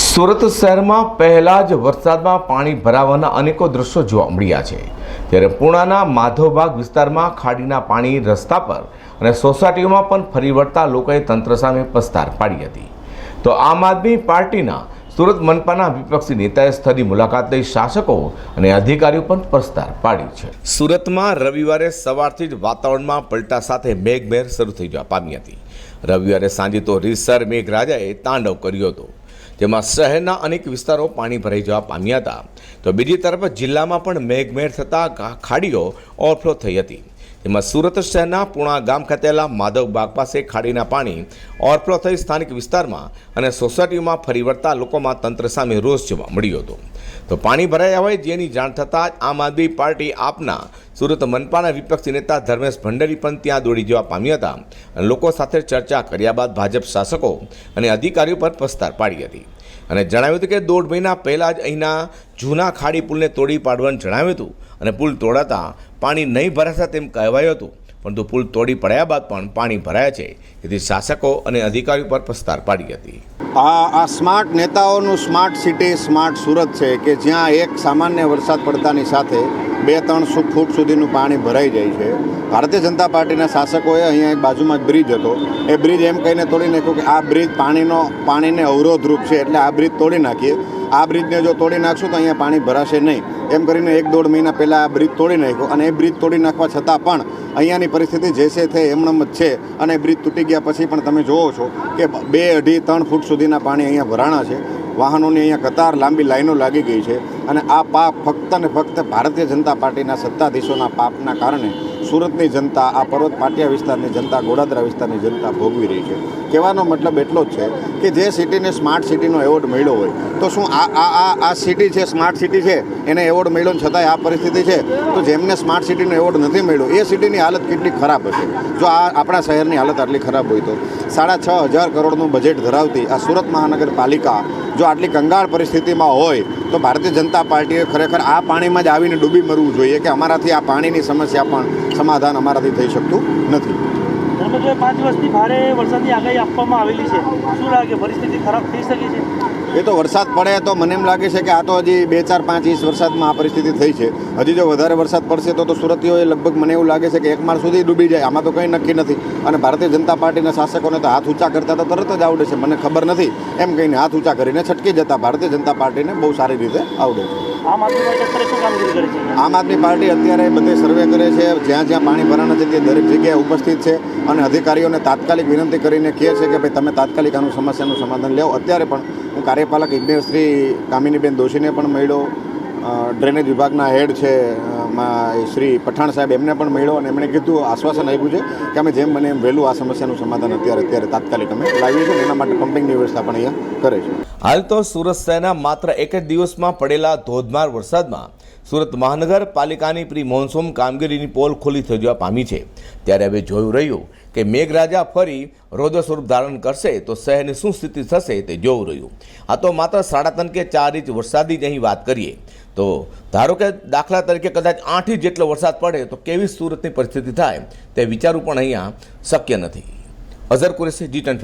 સુરત શહેરમાં પહેલા જ વરસાદમાં પાણી ભરાવાના અનેકો દ્રશ્યો જોવા મળ્યા છે. ત્યારે પૂણાના માધવબાગ વિસ્તારમાં ખાડીના પાણી રસ્તા પર અને સોસાયટીઓમાં પણ ફરી વળતા લોકોએ તંત્ર સામે પસ્તાર પાડી હતી. તો આમ આદમી પાર્ટીના સુરત મનપાના વિપક્ષી નેતાએ સ્થળની મુલાકાત લઈ શાસકો અને અધિકારીઓ પણ પસ્તાર પાડી છે. સુરતમાં રવિવારે સવારથી જ વાતાવરણમાં પલટા સાથે મેઘમહેર શરૂ થઈ જવા પામી હતી. રવિવારે સાંજે તો રીસર મેઘરાજાએ તાંડવ કર્યો હતો. જેમાં શહેરના અનેક વિસ્તારો પાણી ભરાઈ જવા પામ્યા હતા. તો બીજી તરફ જિલ્લામાં પણ મેઘમેર થતાં ખાડીઓ ઓવરફ્લો થઈ હતી. જેમાં સુરત શહેરના પૂણા ગામ ખાતેલા માધવ બાગ પાસે ખાડીના પાણી ઓવરફ્લો થઈ સ્થાનિક વિસ્તારમાં અને સોસાયટીમાં ફરી વળતા લોકોમાં તંત્ર સામે રોષ જોવા મળ્યો હતો. તો પાણી ભરાયા હોય જેની જાણ થતાં જ આમ આદમી પાર્ટી આપના સુરત મનપાના વિપક્ષી નેતા ધર્મેશ ભંડેરી પણ ત્યાં દોડી જવા પામ્યા હતા અને લોકો સાથે ચર્ચા કર્યા બાદ ભાજપ શાસકો અને અધિકારીઓ પર પસ્તાર પાડી હતી. અને જણાવ્યું હતું કે દોઢ મહિના પહેલાં જ અહીંના જૂના ખાડી પુલને તોડી પાડવાનું જણાવ્યું હતું અને પુલ તોડાતા પાણી નહીં ભરાશે તેમ કહેવાયું હતું. પરંતુ પુલ તોડી પડ્યા બાદ પણ પાણી ભરાયા છે. તેથી શાસકો અને અધિકારીઓ પર પસ્તાર પાડી હતી. આ આ સ્માર્ટ નેતાઓનું સ્માર્ટ સિટી સ્માર્ટ સુરત છે કે જ્યાં એક સામાન્ય વરસાદ પડતાની સાથે બે ત્રણ ફૂટ સુધીનું પાણી ભરાઈ જાય છે. ભારતીય જનતા પાર્ટીના શાસકોએ અહીંયા એક બાજુમાં બ્રિજ હતો. એ બ્રિજ એમ કહીને તોડી નાખ્યો કે આ બ્રિજ પાણીનો પાણીને અવરોધરૂપ છે. એટલે આ બ્રિજ તોડી નાખીએ. આ બ્રિજને જો તોડી નાખશું તો અહીંયા પાણી ભરાશે નહીં. એમ કરીને એક દોઢ મહિના પહેલાં આ બ્રિજ તોડી નાખ્યો અને એ બ્રિજ તોડી નાખવા છતાં પણ અહીંયાની પરિસ્થિતિ જે છે તે એમણમ જ છે અને બ્રિજ તૂટી ગયા પછી પણ તમે જોવો છો કે બે અઢી ત્રણ ફૂટ સુધીના પાણી અહીંયા ભરાણા છે. વાહનોની અહીંયા કતાર લાંબી લાઈનો લાગી ગઈ છે. અને આ પાપ ફક્ત ને ફક્ત ભારતીય જનતા પાર્ટીના સત્તાધીશોના પાપના કારણે સુરતની જનતા આ પર્વત પાટિયા વિસ્તારની જનતા, ગોડાદરા વિસ્તારની જનતા ભોગવી રહી છે. કહેવાનો મતલબ એટલો જ છે કે જે સિટીને સ્માર્ટ સિટીનો એવોર્ડ મળ્યો હોય, તો શું આ આ આ આ સિટી છે સ્માર્ટ સિટી છે? એને એવોર્ડ મળ્યો છતાંય આ પરિસ્થિતિ છે? તો જેમને સ્માર્ટ સિટીનો એવોર્ડ નથી મળ્યો, એ સિટીની હાલત કેટલી ખરાબ હશે? જો આ આપણા શહેરની હાલત આટલી ખરાબ હોય તો? સાડા છ હજાર કરોડનું બજેટ ધરાવતી આ સુરત મહાનગરપાલિકા જો આટલી કંગાળ પરિસ્થિતિમાં હોય, તો ભારતીય જનતા પાર્ટીએ ખરેખર આ પાણીમાં જ આવીને ડૂબી મરવું જોઈએ કે અમારાથી આ પાણીની સમસ્યા પણ સમાધાન અમારાથી થઈ શકતું નથી. પાંચ વર્ષથી ભારે વરસાદની આગાહી આપવામાં આવેલી છે શું લાગે? પરિસ્થિતિ ખરાબ થઈ શકે છે? એ તો વરસાદ પડે તો મને એમ લાગે છે કે આ તો હજી બે ચાર પાંચ ઇંચ વરસાદમાં આ પરિસ્થિતિ થઈ છે. હજી જો વધારે વરસાદ પડશે તો તો સુરતીઓએ લગભગ મને એવું લાગે છે કે એક માળ સુધી ડૂબી જાય. આમાં તો કંઈ નક્કી નથી. અને ભારતીય જનતા પાર્ટીના શાસકોને તો હાથ ઊંચા કરતા તો તરત જ આવડે છે. મને ખબર નથી. એમ કહીને હાથ ઊંચા કરીને છટકી જતા ભારતીય જનતા પાર્ટીને બહુ સારી રીતે આવડે છે. આમ આદમી પાર્ટી અત્યારે બધે સર્વે કરે છે, જ્યાં જ્યાં પાણી ભરાણા છે તે દરેક જગ્યાએ ઉપસ્થિત છે અને અધિકારીઓને તાત્કાલિક વિનંતી કરીને કહે છે કે ભાઈ તમે તાત્કાલિક આનું સમસ્યાનું સમાધાન લેવો અત્યારે પણ હું કાર્યપાલક ઇજનેર કામિનીબેન દોશીને પણ મળ્યો. ડ્રેનેજ વિભાગના હેડ છે શ્રી પઠાણ સાહેબ એમને પણ મળ્યો અને એમણે કીધું, આશ્વાસન આપ્યું છે કે અમે જેમ બને એમ વહેલું આ સમસ્યાનું સમાધાન અત્યારે અત્યારે તાત્કાલિક અમે લાવીએ છીએ એના માટે પમ્પિંગની વ્યવસ્થા પણ અહીંયા કરે છે. હાલ તો સુરત શહેરના માત્ર એક જ દિવસમાં પડેલા ધોધમાર વરસાદમાં સુરત મહાનગરપાલિકાની પ્રી મોન્સૂન કામગીરીની પોલ ખુલ્લી થઈ જવા પામી છે. ત્યારે હવે જોયું રહ્યું કે મેઘરાજા ફરી રૌદ્ર સ્વરૂપ ધારણ કરશે તો શહેરની શું સ્થિતિ થશે તે જોવું રહ્યું. આ તો માત્ર સાડા ત્રણ કે ચાર ઇંચ વરસાદની જ અહીં વાત કરીએ. તો ધારો કે દાખલા તરીકે કદાચ આઠ ઇંચ જેટલો વરસાદ પડે તો કેવી સુરતની પરિસ્થિતિ થાય તે વિચારવું પણ અહીંયા શક્ય નથી. અઝર કુરેશી, જી ટેન